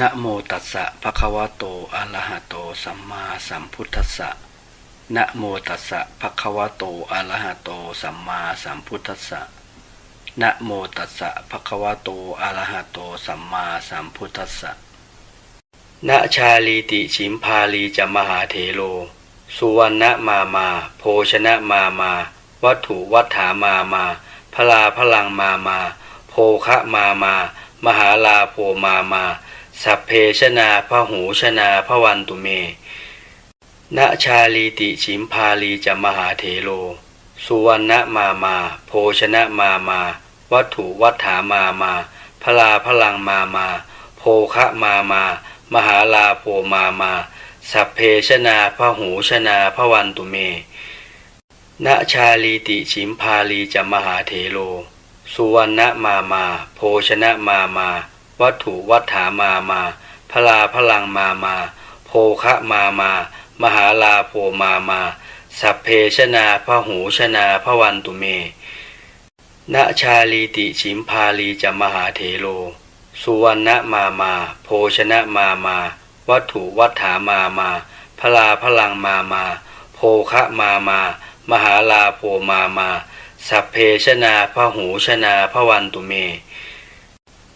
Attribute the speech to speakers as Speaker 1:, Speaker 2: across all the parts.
Speaker 1: นะโมตัสสะภะคะวะโตอะระหะโต สัมมาสัมพุทธัสสะนะโมตัสสะภะคะวะโตอะระหะโต สัมมาสัมพุทธัสสะนะโมตัสสะภะคะวะโตอะระหะโต สัมมาสัมพุทธัสสะนะชาลีติฉิมพาลีจะมหาเถโล สุวรรณมามา โภชนะมามา วัตถุวัฏฐามามา พลาพลังมามา โภคะมามา มหาลาโภมามา สัพเพชนาพหูชนาพวันตุเมณชาลีติฉิมพาลีจะมหาเถโล สุวรรณมามา โภชนะมามา วัตถุวัฏฐามามาพลาพลังมามา โภคะมามา มหาลาโภมามา สัพเพชนาพหูชนาพวันตุเมณชาลีติฉิมพาลีจะมหาเถโล สุวรรณมามา โภชนะมามา วัตถุวัฏฐามามาพลาพลังมามาโภคะมามา มหาลาโภมามาสัพเพชนาพหูชนาพวันตุเมณชาลีติฉิมพาลีจะมหาเถโล สุวรรณมามา โภชนะมามา วัตถุวัฏฐามามาพลาพลังมามาโภคะมามา มหาลาโภมามา สัพเพชนาพหูชนาพวันตุเม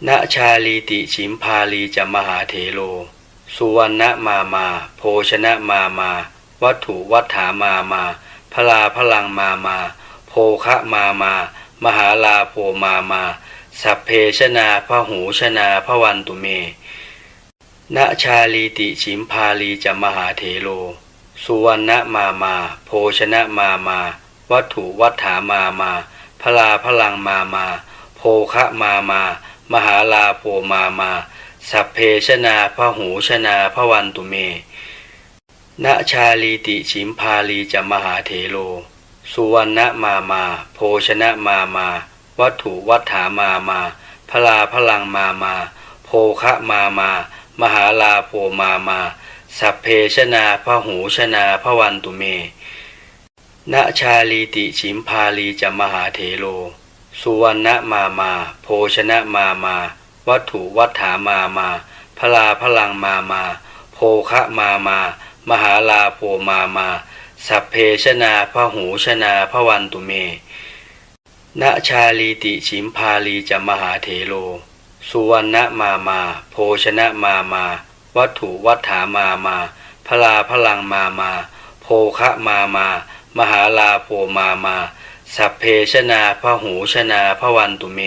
Speaker 1: ณชาลีติฉิมพาลีจะมหาเถโล สุวรรณมามา โภชนะมามา วัตถุวัฏฐามามา พลาพลังมามา โภคะมามา มหาลาโภมามา สัพเพชนาพหูชนาพวันตุเม ณชาลีติฉิมพาลีจะมหาเถโล สุวรรณมามา โภชนะมามา วัตถุวัฏฐามามา พลาพลังมามา โภคะมามาม มหาลาโภมามาสัพเพชนาพระหูชนาพระวันตุเมณชาลีติฉิมพาลีจะมหาเถโล สุวรรณมามา โภชนะมามา วัตถุวัฏฐามามา พลาพลังมามา โภคะมามา มหาลาโภมามา สัพเพชนาพระหูชนาพระวันตุเมณชาลีติฉิมพาลีจะมหาเถโล สุวรรณมามา โภชนะมามา วัตถุวัฏฐามามาพลาพลังมามา โภคะมามา มหาลาโภมามา สัพเพชนาพหูชนาพวันตุเมณชาลีติฉิมพาลีจะมหาเถโล สุวรรณมามา โภชนะมามา วัตถุวัฏฐามามาพลาพลังมามา โภคะมามา มหาลาโภมามา สัพเพชนาพหูชนาพวันตุเม